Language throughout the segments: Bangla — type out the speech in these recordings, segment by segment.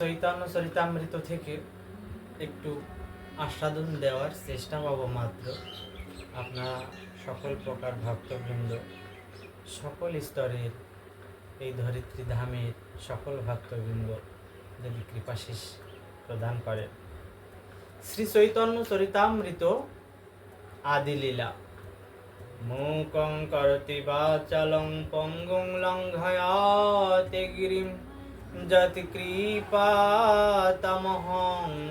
চৈতন্য চরিতামৃত থেকে একটু আস্বাদন দেওয়ার চেষ্টা পাবো মাত্র। আপনারা সকল প্রকার ভক্তবৃন্দ, সকল স্তরের এই ধরিত্রী ধামের সকল ভক্তবৃন্দ যদি কৃপাশিস প্রদান করেন। শ্রী চৈতন্য চরিতামৃত আদিলীলা। মূকং করতি বাচালং পঙ্গুং লঙ্ঘয়াতে গিরিম। যতি কৃপাতমহং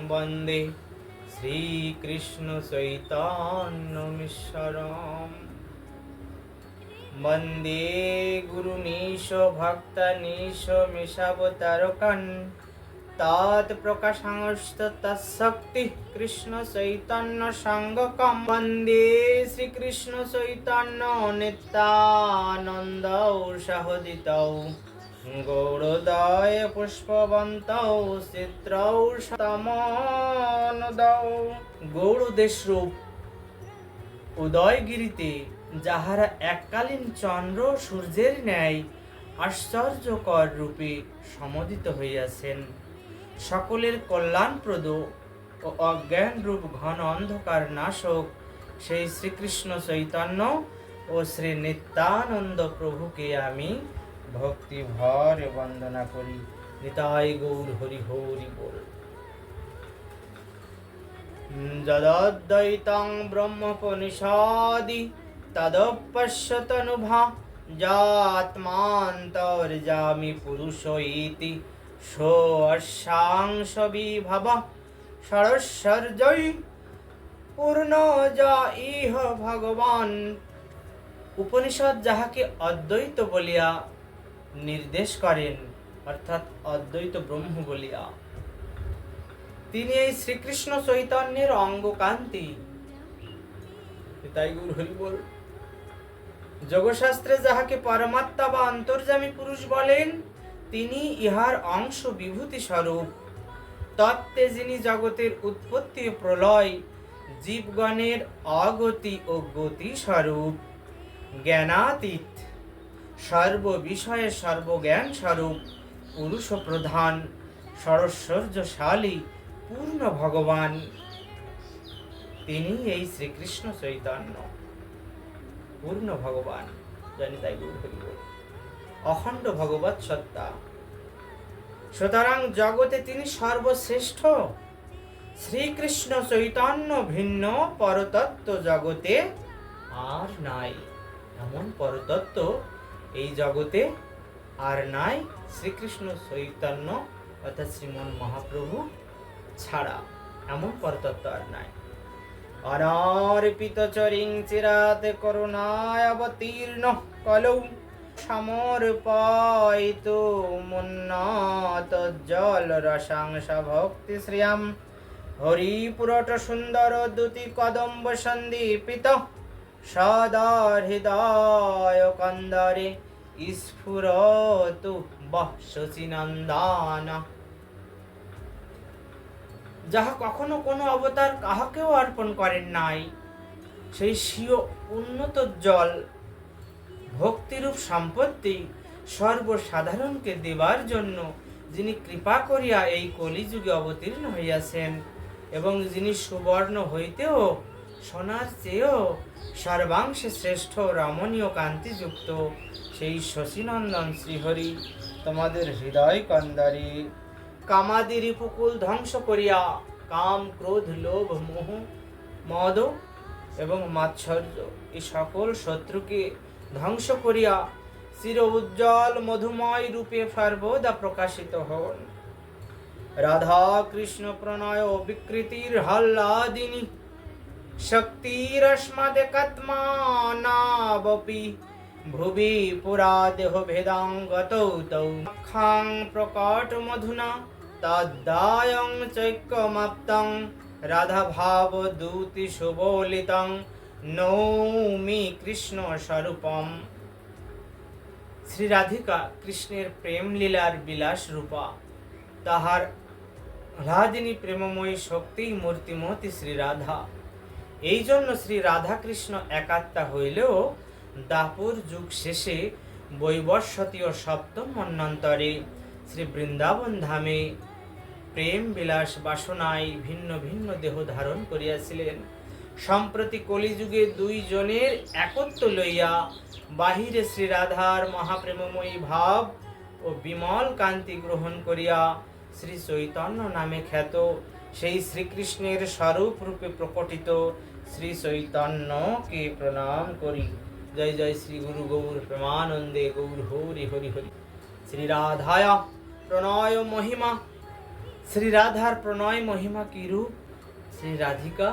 বন্দে শ্রীকৃষ্ণ চৈতন্য মিশ্বরম বন্দে গুরুনীশ ভক্ত নিশ মিশাবতারকন তৎপ্রকাশাংশ তৎশক্তি কৃষ্ণ চৈতন্য সঙ্গকম বন্দে শ্রীকৃষ্ণ চৈতন্য নিত্যানন্দ সহদিতৌ গৌরোদয় পুষ্পবন্ত চিত্রৌ শতমনদৌ। গৌরদেশ রূপ উদয়গিরিতে যাহারা এককালীন চন্দ্র সূর্যের ন্যায় আশ্চর্যকর রূপে সমদিত হইয়াছেন। সকলের কল্যাণপ্রদ ও অজ্ঞান রূপ ঘন অন্ধকার নাশক সেই শ্রীকৃষ্ণ চৈতন্য ও শ্রী নিত্যানন্দ প্রভুকে আমি ভক্তি ভরে বন্দনা করি, নিতাই গৌর হরি হরি বল। যদদ্বৈতং ব্রহ্মোপনিষাদি, তদপশ্যতনুভা যাত্মান্তর্যামি পুরুষ ইতি অশ্বাংশ বিভব ষড়শ্বর্যই পূর্ণ যা ইহ ভগবান। উপনিষদ যাহাকে অদ্বৈত বলিয়া নির্দেশ করেন অর্থাৎ অদ্বৈত ব্রহ্ম বলিয়া। তিনি এই শ্রীকৃষ্ণ চৈতন্যের অঙ্গকান্তি। তাই গুরু হরি বল যোগশাস্ত্রে যাহাকে পরমাত্মা বা অন্তর্যামী পুরুষ বলেন তিনি ইহার অংশ বিভূতি স্বরূপ। তত্ত্বে যিনি জগতের উৎপত্তি ও প্রলয় জীবগণের অগতি ও গতি স্বরূপ। জ্ঞানাতীত। সর্ব বিষয়ে সর্বজ্ঞান স্বরূপ, পুরুষ প্রধান, সরস্বর্যশালী, পূর্ণ ভগবান। তিনি এই শ্রীকৃষ্ণ চৈতন্য। পূর্ণ ভগবান, জানি তাই গুরু অখণ্ড ভগবত সত্তা। সুতরাং জগতে তিনি সর্বশ্রেষ্ঠ। শ্রীকৃষ্ণ চৈতন্য ভিন্ন, পরতত্ত্ব জগতে আর নাই। এমন পরতত্ত্ব এই জগতে আর নাই শ্রীকৃষ্ণ চৈতন্য অর্থাৎ শ্রীমন মহাপ্রভু ছাড়া। এমন পরতত্ত্ব আর নাই। অনার্পিত চরিং চিরাত করুণায় অবতীর্ণ কলৌ সমর্পয়িত মুন্নত জল রসাংশ ভক্তি শ্রিয়াম। হরিপুরট সুন্দর দুতি কদম্ব সন্দীপিত সদা হৃদয় কন্দরে স্ফুরতু বহ যাহা কখনো কোনো অবতার কাহাকেও অর্পণ করেন নাই, সেই স্বীয় উন্নত জল, ভক্তিরূপ সম্পত্তি সর্বসাধারণকে দেবার জন্য যিনি কৃপা করিয়া এই কলিযুগে অবতীর্ণ হইয়াছেন এবং যিনি সুবর্ণ হইতেও সোনার চেয়েও সর্বাংশে শ্রেষ্ঠ রমণীয় কান্তিযুক্ত সেই শশীনন্দন শ্রীহরি, তোমাদের হৃদয় কন্দারে। কামাদি রিপুকুল ধ্বংস করিয়া কাম, ক্রোধ, লোভ, মোহ, মদ এবং মাৎসর্য এই সকল শত্রুকে ধ্বংস করিয়া চির উজ্জ্বল মধুময় রূপে সর্বদা প্রকাশিত হন। রাধা কৃষ্ণ প্রণয় বিকৃতির হল্লাদিনী শক্তিরস্মদেকত্মানাবপি। ভুবি পুরা দেহ ভেদাঙ্গত তৌ। খাং প্রকট মধুনা তদ্দায়ং চৈক্যমাপ্তং রাধা ভাব দূতি সুবলিতং। নৌমি কৃষ্ণ স্বরূপম। শ্রী রাধিকা কৃষ্ণের প্রেম লীলার বিলাস রূপা। তাহার রাধিনী প্রেমময়ী শক্তি মূর্তিমতী শ্রী রাধা এই জন্য শ্রী রাধাকৃষ্ণ একাত্মা হইলেও দাপুর যুগ শেষে বৈবস্বতীয় সপ্তম মন্বন্তরে শ্রী বৃন্দাবন ধামে প্রেম বিলাস বাসনায় ভিন্ন ভিন্ন দেহ ধারণ করিয়াছিলেন। সম্প্রতি কলিযুগে দুইজনের একত্ব লইয়া বাহিরে শ্রী রাধার মহাপ্রেমময়ী ভাব ও বিমল কান্তি গ্রহণ করিয়া শ্রী চৈতন্য নামে খ্যাত সেই শ্রীকৃষ্ণের স্বরূপ রূপে প্রকটিত শ্রী চৈতন্যকে প্রণাম করি। জয় জয় শ্রী গুরু গৌর প্রেমানন্দে গৌর হরি হরি হরি। শ্রী রাধায় প্রণয় মহিমা, শ্রী রাধার প্রণয় মহিমা কি রূপ? শ্রী রাধিকা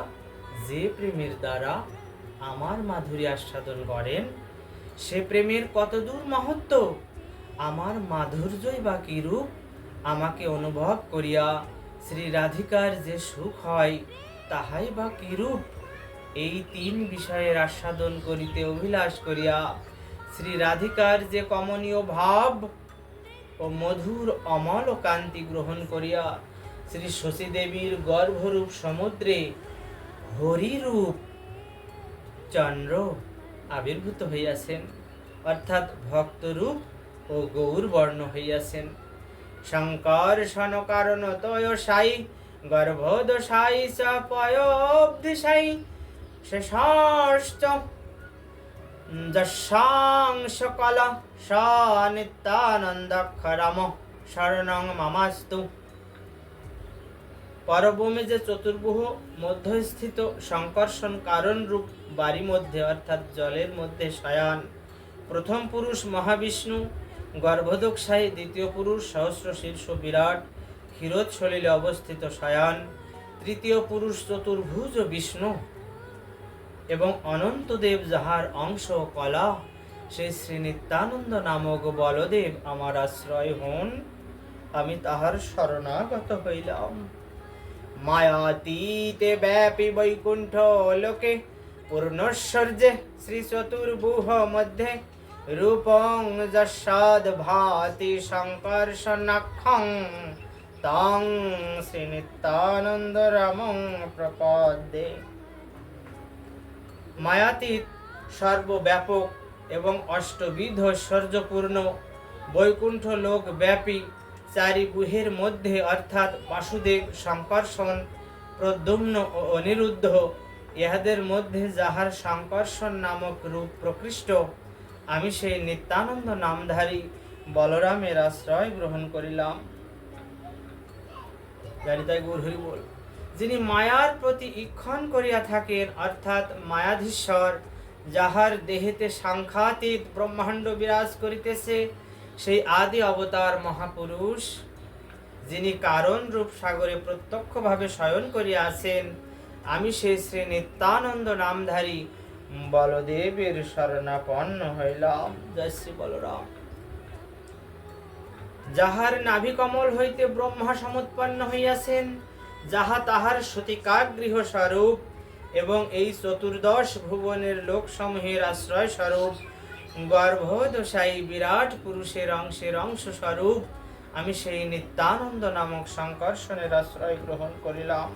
যে প্রেমের দ্বারা আমার মাধুরী আস্বাদন করেন, সে প্রেমের কতদূর মহত্ব? আমার মাধুর্যই বা কি রূপ? আমাকে অনুভব করিয়া শ্রী রাধিকার যে সুখ হয়, তাহাই বা কি রূপ? এই তিন বিষয়ের আস্বাদন করিতে অভিলাষ করিয়া শ্রী রাধিকার যে কমনীয় ভাব ও মধুর অমল ও কান্তি গ্রহণ করিয়া শ্রী শশী দেবীর গর্ভরূপ সমুদ্রে হরিরূপ চন্দ্র আবির্ভূত হইয়াছেন, অর্থাৎ ভক্তরূপ ও গৌর বর্ণ হইয়াছেন। শঙ্কর সন কারণ তয় সাই, গর্ভদশাই স পয়োব্দিশাই শেষাশ্চ যশাংশকল স নিত্যানন্দক্ষরম শরণং মামাস্তু। পরভূমি যে চতুর্ভুহ মধ্যস্থিত সংকর্ষণ কারণ রূপ বাড়ি মধ্যে অর্থাৎ জলের মধ্যে শয়ান। প্রথম পুরুষ মহাবিষ্ণু গর্ভদোক্ষায় দ্বিতীয় পুরুষ সহস্র শীর্ষ বিরাট ক্ষীরোদ সলিলে অবস্থিত শয়ান। তৃতীয় পুরুষ চতুর্ভুজ বিষ্ণু। এবং অনন্তদেব যাহার অংশ কলা সেই শ্রী নিত্যানন্দ নামক বলদেব আমার আশ্রয় হন, আমি তাহার শরণাগত হইলাম। মায়াতীতে ব্যাপী বৈকুণ্ঠ লোকে পূর্ণশ্বর্যে শ্রী চতুর্ভুহ মধ্যে রূপং যশাদ ভাতি সংকর্ষণাক্ষং তং শ্রী নিত্যানন্দ রামং প্রপদ্যে। মায়াতীত, সর্বব্যাপক এবং অষ্টবিধ ঐশ্বর্যপূর্ণ বৈকুণ্ঠ লোক ব্যাপী চারি গুহের মধ্যে অর্থাৎ বাসুদেব সংকর্ষণ প্রদ্যুম্ন ও অনিরুদ্ধ, ইহাদের মধ্যে যাহার সংকর্ষণ নামক রূপ প্রকৃষ্ট, আমি সেই নিত্যানন্দ নামধারী বলরামের আশ্রয় গ্রহণ করিলাম। গুর হরি বল। যিনি মায়ার প্রতি ইক্ষণ করিয়া থাকেন, অর্থাৎ মায়াধীশ্বর, যাহার দেহেতে সাংঘাতিক ব্রহ্মাণ্ড বিরাজ করিতেছে, সেই আদি অবতার মহাপুরুষ, যিনি কারণ রূপ সাগরে প্রত্যক্ষভাবে শয়ন করিয়া আছেন, আমি সেই শ্রী নিত্যানন্দ নামধারী বলদেবের শরণাপন্ন হইলাম। জয় শ্রী বলরাম। যাহার নাভিকমল হইতে ব্রহ্মা সমুৎপন্ন হইয়াছেন যাহা তাহার সতিকাগৃহ স্বরূপ এবং এই চতুর্দশ ভুবনের লোকসমূহের আশ্রয় স্বরূপ গর্ভদশায়ী বিরাট পুরুষের অংশের অংশ স্বরূপ আমি সেই নিত্যানন্দ নামক সংকর্ষণের আশ্রয় গ্রহণ করিলাম।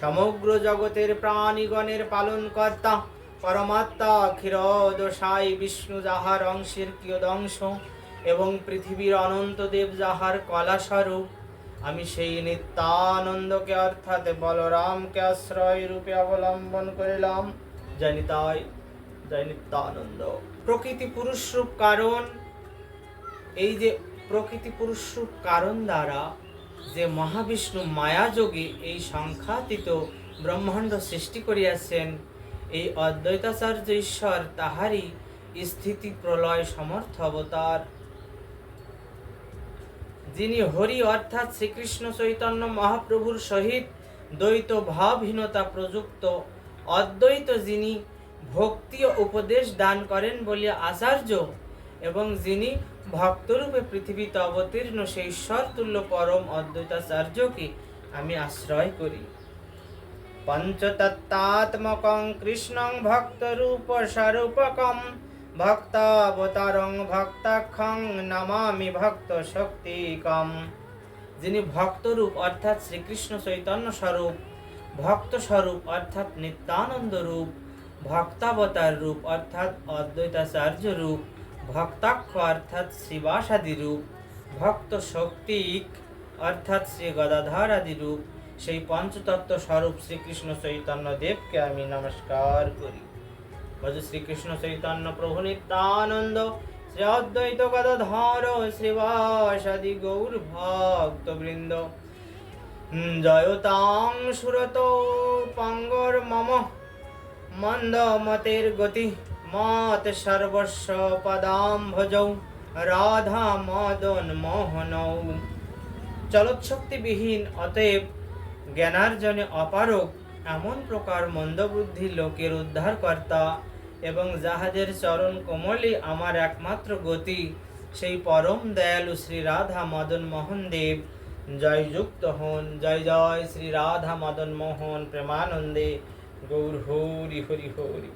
সমগ্র জগতের প্রাণীগণের পালন কর্তা পরমাত্মা ক্ষীরদশাই বিষ্ণু যাহার অংশের কিয়দংশ এবং পৃথিবীর অনন্ত দেব যাহার কলা স্বরূপ আমি সেই নিত্যানন্দকে অর্থাৎ বলরামকে আশ্রয় রূপে অবলম্বন করিলাম। জানি তাই জয় নিত্যানন্দ। প্রকৃতি পুরুষ রূপ কারণ, এই যে প্রকৃতি পুরুষ রূপ কারণ দ্বারা যে মহাবিষ্ণু মায়াযোগে এই সংখ্যাতীত ব্রহ্মাণ্ড সৃষ্টি করিয়াছেন, এই অদ্বৈতাচার্য ঈশ্বর তাহারই স্থিতি প্রলয় সমর্থ অবতার। যিনি হরি অর্থাৎ শ্রীকৃষ্ণ চৈতন্য মহাপ্রভুর সহিত দ্বৈত ভাবহীনতা প্রযুক্ত অদ্বৈত যিনি ভক্তি ও উপদেশ দান করেন বলিয়া আচার্য এবং যিনি ভক্তরূপে পৃথিবীতে অবতীর্ণ সেই ঈশ্বর তুল্য পরম অদ্বৈতাচার্যকে আমি আশ্রয় করি। পঞ্চতত্ত্বাত্মকং কৃষ্ণং ভক্তরূপ স্বরূপকম ভক্তাবতারং ভক্তাক্ষং নমামি ভক্ত শক্তিকম যিনি ভক্তরূপ অর্থাৎ শ্রীকৃষ্ণ চৈতন্য স্বরূপ ভক্ত স্বরূপ অর্থাৎ নিত্যানন্দ রূপ, ভক্তাবতার রূপ অর্থাৎ অদ্বৈতাচার্য রূপ, ভক্তাক্ষ অর্থাৎ শিবাসাদি রূপ ভক্ত শক্তিক অর্থাৎ শ্রী গদাধর আদি রূপ, সেই পঞ্চতত্ত্ব স্বরূপ শ্রীকৃষ্ণ চৈতন্য দেবকে আমি নমস্কার করি। ভজ শ্রীকৃষ্ণ চৈতন্য প্রভু নিত্যানন্দ শ্রী অদ্বৈত গদাধর শ্রীবাসাদি গৌর ভক্ত বৃন্দ জয়তাং সুরত পাঙ্গর মম মন্দ মতের গতি মত সর্বস্ব পদাম ভজৌ রাধা মদন মোহনৌ চলৎশক্তিবিহীন অতএব জ্ঞানার্জনে অপারক এমন প্রকার মন্দবুদ্ধি লোকের উদ্ধারকর্তা এবং যাহাদের চরণ কোমলই আমার একমাত্র গতি, সেই পরম দয়ালু শ্রী রাধা মদন মোহন দেব জয় যুক্ত হন, জয় জয় শ্রী রাধা মদন মোহন প্রেমানন্দে গৌর হরি হরি হরি।